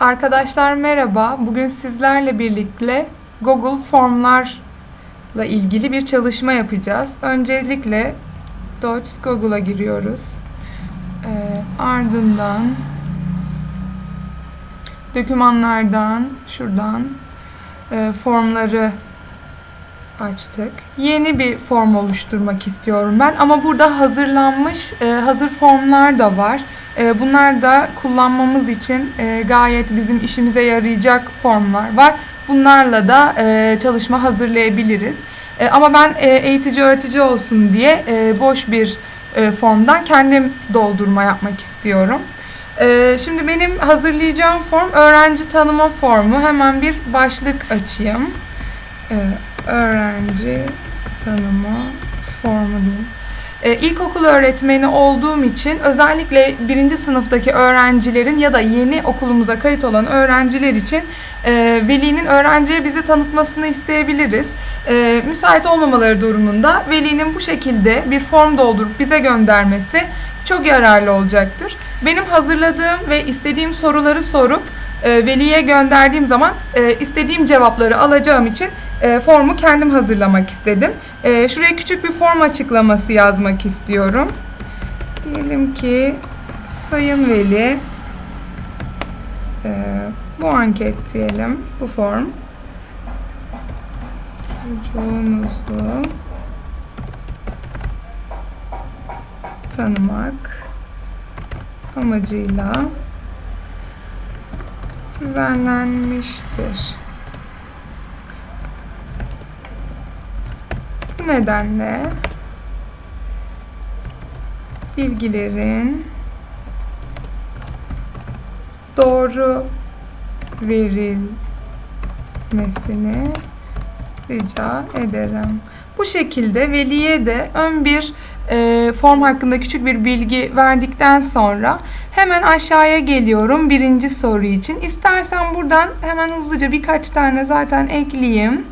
Arkadaşlar merhaba. Bugün sizlerle birlikte Google Formlarla ilgili bir çalışma yapacağız. Öncelikle Docs Google'a giriyoruz. Ee, ardından dokümanlardan şuradan e, formları açtık. Yeni bir form oluşturmak istiyorum ben ama burada hazırlanmış e, hazır formlar da var. E, bunlar da kullanmamız için e, gayet bizim işimize yarayacak formlar var. Bunlarla da e, çalışma hazırlayabiliriz. E, ama ben eğitici öğretici olsun diye boş bir formdan kendim doldurma yapmak istiyorum. Şimdi benim hazırlayacağım form öğrenci tanıma formu. Hemen bir başlık açayım. Öğrenci tanıma formu diyeyim. Ee, ilkokul öğretmeni olduğum için özellikle birinci sınıftaki öğrencilerin ya da yeni okulumuza kayıt olan öğrenciler için e, velinin öğrenciye bizi tanıtmasını isteyebiliriz. E, müsait olmamaları durumunda velinin bu şekilde bir form doldurup bize göndermesi çok yararlı olacaktır. Benim hazırladığım ve istediğim soruları sorup e, veliye gönderdiğim zaman e, istediğim cevapları alacağım için e, formu kendim hazırlamak istedim. E, şuraya küçük bir form açıklaması yazmak istiyorum. Diyelim ki Sayın Veli e, bu anket diyelim bu form çocuğunuzu tanımak amacıyla düzenlenmiştir. Bu nedenle bilgilerin doğru verilmesini rica ederim. Bu şekilde veliye de ön bir e, form hakkında küçük bir bilgi verdikten sonra hemen aşağıya geliyorum birinci soru için. İstersen buradan hemen hızlıca birkaç tane zaten ekleyeyim.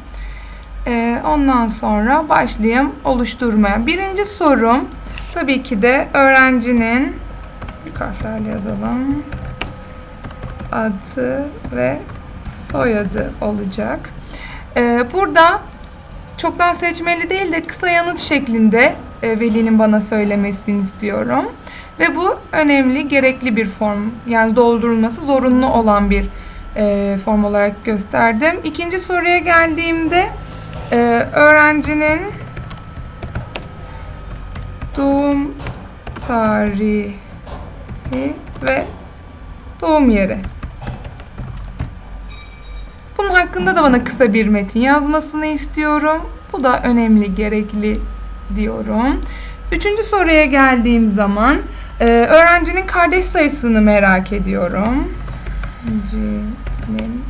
E, ondan sonra başlayayım oluşturmaya. Birinci sorum tabii ki de öğrencinin bir yazalım. Adı ve soyadı olacak. E, burada çoktan seçmeli değil de kısa yanıt şeklinde e, velinin bana söylemesini istiyorum. Ve bu önemli, gerekli bir form. Yani doldurulması zorunlu olan bir e, form olarak gösterdim. İkinci soruya geldiğimde e, öğrencinin doğum tarihi ve doğum yeri. Bunun hakkında da bana kısa bir metin yazmasını istiyorum. Bu da önemli, gerekli diyorum. Üçüncü soruya geldiğim zaman e, öğrencinin kardeş sayısını merak ediyorum. Öğrencinin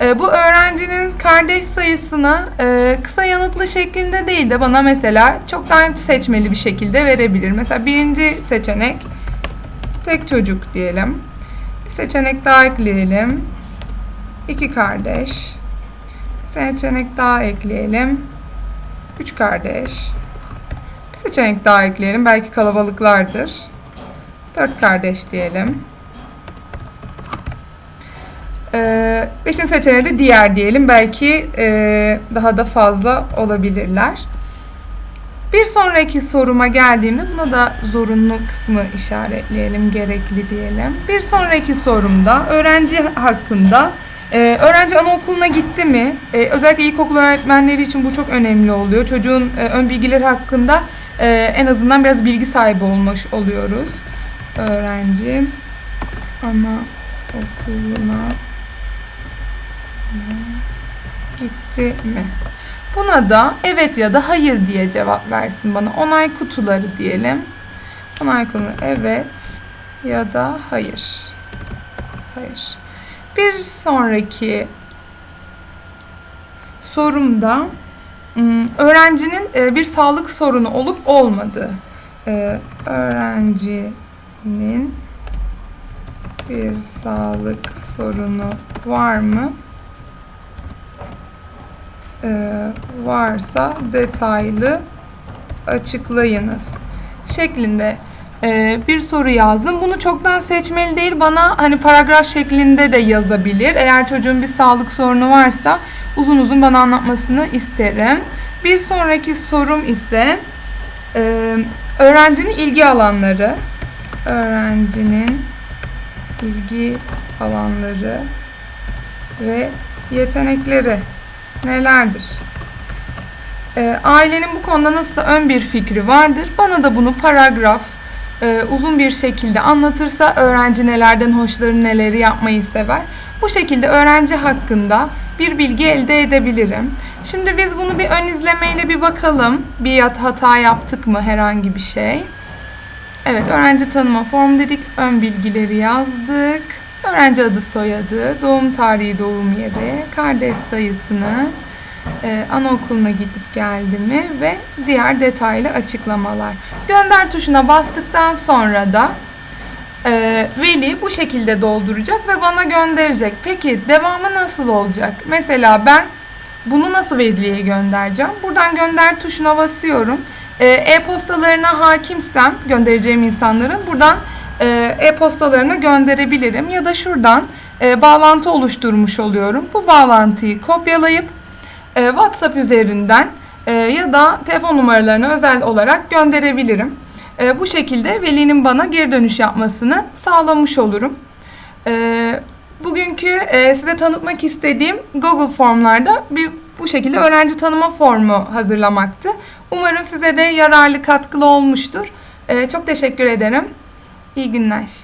e, bu öğrencinin kardeş sayısını e, kısa yanıtlı şeklinde değil de bana mesela çoktan seçmeli bir şekilde verebilir. Mesela birinci seçenek tek çocuk diyelim. Bir seçenek daha ekleyelim. İki kardeş seçenek daha ekleyelim. Üç kardeş. Bir seçenek daha ekleyelim. Belki kalabalıklardır. Dört kardeş diyelim. Ee, beşinci seçeneği de diğer diyelim. Belki e, daha da fazla olabilirler. Bir sonraki soruma geldiğimde buna da zorunlu kısmı işaretleyelim, gerekli diyelim. Bir sonraki sorumda öğrenci hakkında ee, öğrenci anaokuluna gitti mi? Ee, özellikle ilkokul öğretmenleri için bu çok önemli oluyor. Çocuğun e, ön bilgileri hakkında e, en azından biraz bilgi sahibi olmuş oluyoruz. Öğrenci anaokuluna gitti mi? Buna da evet ya da hayır diye cevap versin bana. Onay kutuları diyelim. Onay kutuları evet ya da hayır. Hayır. Bir sonraki sorumda hmm, öğrencinin e, bir sağlık sorunu olup olmadığı. E, öğrencinin bir sağlık sorunu var mı? E, varsa detaylı açıklayınız şeklinde e, bir soru yazdım. Bunu çoktan seçmeli değil bana hani paragraf şeklinde de yazabilir. Eğer çocuğun bir sağlık sorunu varsa uzun uzun bana anlatmasını isterim. Bir sonraki sorum ise e, öğrencinin ilgi alanları. Öğrencinin ilgi alanları ve yetenekleri nelerdir? Ee, ailenin bu konuda nasıl ön bir fikri vardır? Bana da bunu paragraf e, uzun bir şekilde anlatırsa öğrenci nelerden hoşlanır, neleri yapmayı sever. Bu şekilde öğrenci hakkında bir bilgi elde edebilirim. Şimdi biz bunu bir ön izlemeyle bir bakalım. Bir hata yaptık mı herhangi bir şey? Evet, öğrenci tanıma formu dedik. Ön bilgileri yazdık. Öğrenci adı, soyadı, doğum tarihi, doğum yeri, kardeş sayısını, e, anaokuluna gidip geldi mi ve diğer detaylı açıklamalar. Gönder tuşuna bastıktan sonra da e, veli bu şekilde dolduracak ve bana gönderecek. Peki devamı nasıl olacak? Mesela ben bunu nasıl veliye göndereceğim? Buradan gönder tuşuna basıyorum. E, E-postalarına hakimsem göndereceğim insanların buradan e, e-postalarına gönderebilirim. Ya da şuradan e, bağlantı oluşturmuş oluyorum. Bu bağlantıyı kopyalayıp e, WhatsApp üzerinden e, ya da telefon numaralarını özel olarak gönderebilirim. E, bu şekilde velinin bana geri dönüş yapmasını sağlamış olurum. E, bugünkü e, size tanıtmak istediğim Google Formlarda bir bu şekilde öğrenci tanıma formu hazırlamaktı. Umarım size de yararlı katkılı olmuştur. E, çok teşekkür ederim. İyi günler.